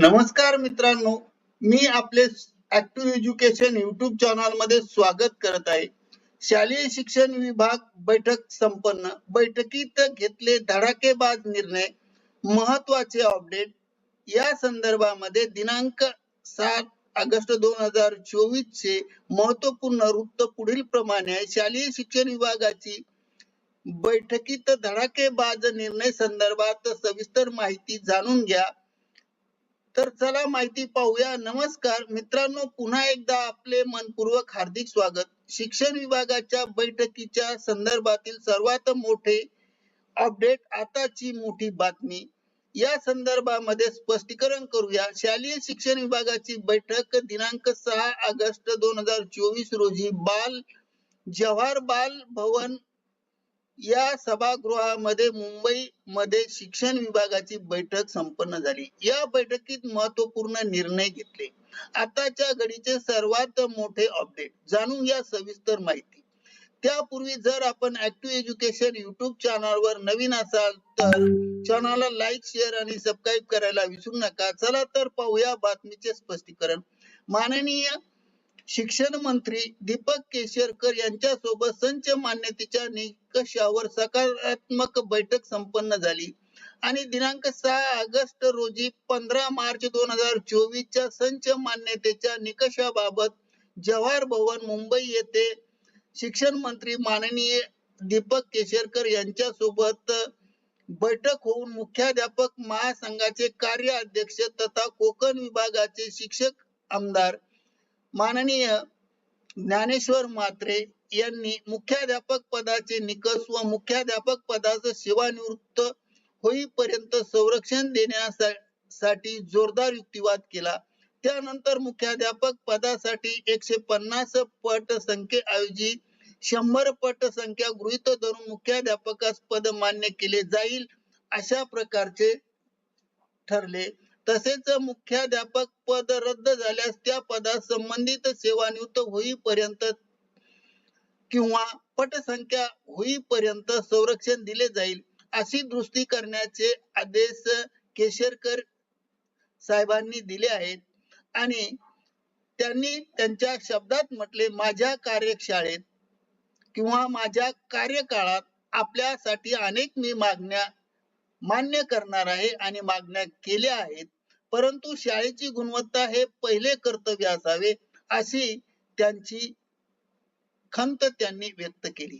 नमस्कार मित्रांनो मी आपले ऍक्टिव्ह एज्युकेशन युट्यूब चॅनलमध्ये स्वागत करत आहे. शालेय शिक्षण विभाग बैठक संपन्न बैठकीत घेतले धडाकेबाज निर्णय महत्त्वाचे अपडेट या संदर्भामध्ये दिनांक सात ऑगस्ट दोन हजार चोवीस चे महत्त्वपूर्ण वृत्त पुढील प्रमाणे आहे. शालेय शिक्षण विभागाची बैठकीत धडाकेबाज निर्णय संदर्भात सविस्तर माहिती जाणून घ्या. तर चला माहिती पाहूया. नमस्कार. मित्रांनो पुन्हा एकदा आपले मनपूर्वक हार्दिक स्वागत. शिक्षण विभागाच्या बैठकीच्या संदर्भातील सर्वात मोठे अपडेट आताची मोठी बातमी. या संदर्भामध्ये स्पष्टीकरण करूया. शालेय शिक्षण विभागाची बैठक दिनांक सहा ऑगस्ट दोन हजार चोवीस रोजी बाल जवाहर बाल भवन या सभागृहामध्ये मुंबई मध्ये शिक्षण विभागाची बैठक संपन्न झाली. या बैठकीत महत्त्वपूर्ण निर्णय घेतले. आताच्या घडीचे सर्वात मोठे अपडेट जाणून घ्या सविस्तर माहिती. त्यापूर्वी जर आपण ऍक्टिव्ह एज्युकेशन युट्यूब चॅनलवर नवीन असाल तर चॅनलला लाईक शेअर आणि सबस्क्राईब करायला विसरू नका. चला तर पाहूया बातमीचे स्पष्टीकरण. माननीय शिक्षण मंत्री दीपक केसरकर यांच्यासोबत संच मान्यतेच्या निकषावर सकारात्मक बैठक संपन्न झाली. आणि दिनांक सहा ऑगस्ट रोजी पंधरा मार्च दोन हजार चोवीस च्या संच मान्यतेच्या निकषाबाबत जवाहर भवन मुंबई येथे शिक्षण मंत्री माननीय दीपक केसरकर यांच्यासोबत बैठक होऊन मुख्याध्यापक महासंघाचे कार्य अध्यक्ष तथा कोकण विभागाचे शिक्षक आमदार माननीय ज्ञानेश्वर म्हात्रे यांनी मुख्याध्यापक पदाचे निकष व मुख्याध्यापक पदाचं सेवानिवृत्त होईपर्यंत संरक्षण देण्यासाठी जोरदार युक्तिवाद केला. त्यानंतर मुख्याध्यापक पदासाठी एकशे पन्नास पट संख्येऐवजी शंभर पट संख्या गृहीत धरून मुख्याध्यापकास पद मान्य केले जाईल अशा प्रकारचे ठरले. तसेच मुख्याध्यापक पद रद्द झाल्यास त्या पदास संबंधित सेवानिवृत्त होईपर्यंत किंवा पटसंख्या होईपर्यंत संरक्षण दिले जाईल अशी दृष्टी करण्याचे आदेश केशरकर साहेबांनी दिले आहेत. आणि त्यांनी त्यांच्या शब्दात म्हटले माझ्या कार्यशाळेत किंवा माझ्या कार्यकाळात आपल्यासाठी अनेक मी मागण्या मान्य करणार आहे आणि मागण्या केल्या आहेत. परंतु शाळेची गुणवत्ता हे पहिले कर्तव्य असावे अशी त्यांची खंत त्यांनी व्यक्त केली.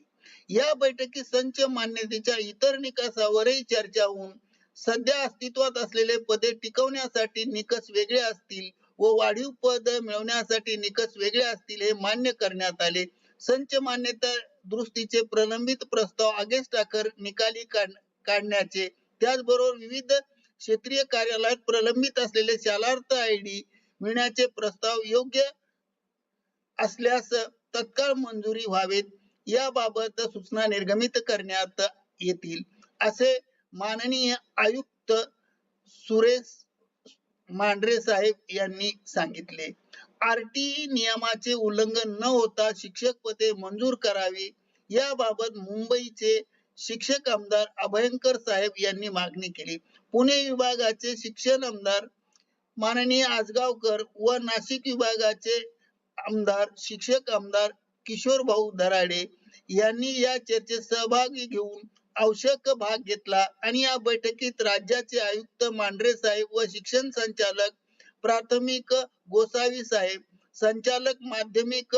या बैठकीत संच मान्यतेच्या इतर निकषावरही चर्चा होऊन सध्या अस्तित्वात असलेले पदे टिकवण्यासाठी निकष वेगळे असतील व वाढीव पद मिळवण्यासाठी निकष वेगळे असतील हे मान्य करण्यात आले. संच मान्यता दृष्टीचे प्रलंबित प्रस्ताव ऑगस्ट टाकर निकाली काढण्याचे त्याचबरोबर विविध क्षेत्रीय कार्यालयात प्रलंबित असलेले शालार्थ आय डी मिळण्याचे प्रस्ताव योग्य असल्यास तत्काळ मंजुरी व्हावेत. याबाबत सूचना निर्गमित करण्यात येतील असे माननीय आयुक्त सुरेश मांढरे साहेब यांनी सांगितले. आरटीई नियमाचे उल्लंघन न होता शिक्षक पदे मंजूर करावी. याबाबत मुंबईचे शिक्षक आमदार अभयंकर साहेब यांनी मागणी केली. पुणे विभागाचे शिक्षण आमदार माननीय आजगावकर व नाशिक विभागाचे आमदार शिक्षक आमदार किशोर भाऊ दराडे यांनी या चर्चेत सहभागी घेऊन आवश्यक भाग घेतला आणि या बैठकीत राज्याचे आयुक्त मांढरे साहेब व शिक्षण संचालक प्राथमिक गोसावी साहेब संचालक माध्यमिक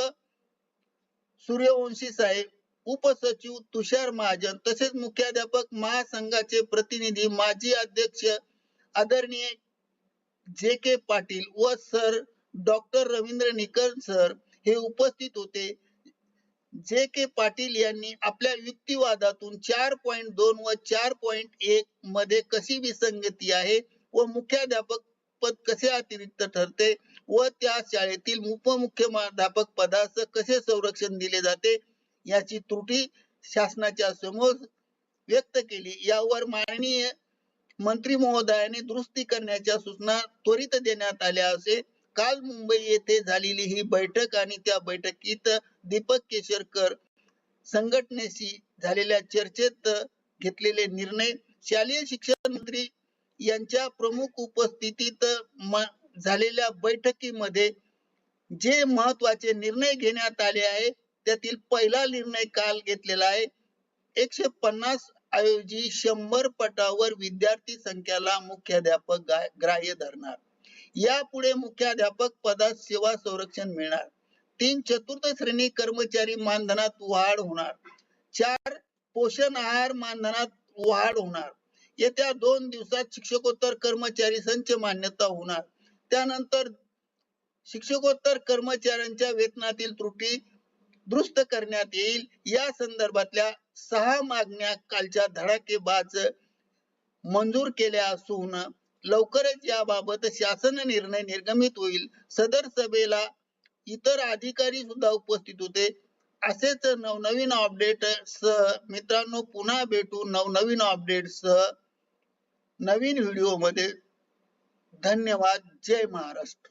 सूर्यवंशी साहेब उपसचिव तुषार महाजन तसेच मुख्याध्यापक महासंघाचे प्रतिनिधी माजी अध्यक्ष आदरणीय जे के पाटील व सर डॉक्टर रवींद्र निकल सर हे उपस्थित होते. जे के पाटील यांनी आपल्या युक्तिवादातून चार पॉईंट दोन व चार पॉईंट एक मध्ये कशी विसंगती आहे व मुख्याध्यापक पद कसे अतिरिक्त ठरते व त्या शाळेतील उपमुख्याध्यापक पदास कसे संरक्षण दिले जाते याची त्रुटी शासनाच्या समोर व्यक्त केली. यावर माननीय मंत्री महोदयाने दुरुस्ती करण्याच्या सूचना त्वरित देण्यात आल्या असे. काल मुंबई येथे झालेली ही बैठक आणि त्या बैठकीत दीपक केसरकर संघटनेशी झालेल्या चर्चेत घेतलेले निर्णय शालेय शिक्षण मंत्री यांच्या प्रमुख उपस्थितीत झालेल्या बैठकीमध्ये जे महत्त्वाचे निर्णय घेण्यात आले आहे त्यातील पहिला निर्णय काल घेतलेला आहे. एकशे पन्नास ऐवजी शंभर पटावर विद्यार्थी संख्याला मुख्याध्यापक ग्राह्य धरणार. यापुढे मुख्याध्यापक पदात सेवा संरक्षण मिळणार. तीन चतुर्थ श्रेणी कर्मचारी मानधनात वाढ होणार. चार पोषण आहार मानधनात वाढ होणार. येत्या दोन दिवसात शिक्षकोत्तर कर्मचारी संच मान्यता होणार. त्यानंतर शिक्षकोत्तर कर्मचाऱ्यांच्या वेतनातील त्रुटी दुरुस्त करण्यात येईल. या संदर्भातल्या सहा मागण्या कालच्या धडाकेबाज मंजूर केल्या असून लवकरच याबाबत शासन निर्णय निर्गमित होईल. सदर सभेला इतर अधिकारी सुद्धा उपस्थित होते. असेच नवनवीन अपडेट सह मित्रांनो पुन्हा भेटू नवनवीन अपडेट सह नवीन व्हिडिओमध्ये धन्यवाद. जय महाराष्ट्र.